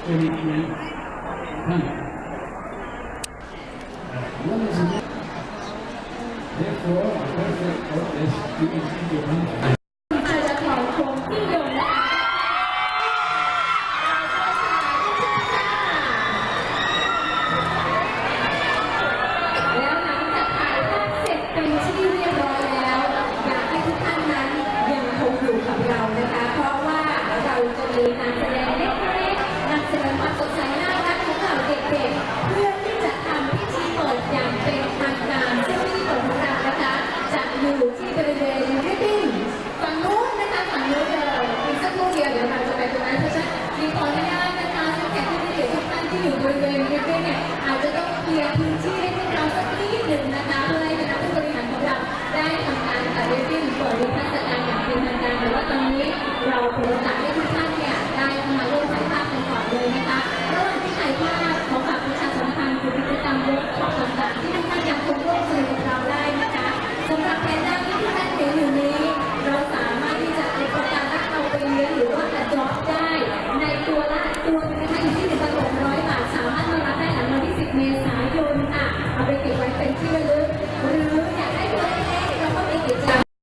Therefore, a perfect goddess to execute your เรานะคะเพราะว่าเราจะมีการแสดง อยู่บริเวณร์เนี่ยอาจจะต้องเคลียร์พื้นที่ให้พวกเราสักนิดหนึ่งนะคะเพื่อให้คณะผู้บริหารของเราได้ทำการตัดริบบิ้นเปิดรูปราชการอย่างเป็นทางการแต่ว่าตอนนี้เราเปิดโอกาสให้ทุกท่านเนี่ยได้มาร่วมถ่ายภาพกันก่อนเลยนะคะระหว่างที่ถ่ายภาพขอฝากประชาสัมพันธ์กิจกรรมเวิร์กช็อปต่างๆที่ทุกท่านยังคงร่วมสนุกกับเราได้นะคะสำหรับแผนหน้าที่ทุกท่านเห็นอยู่นี้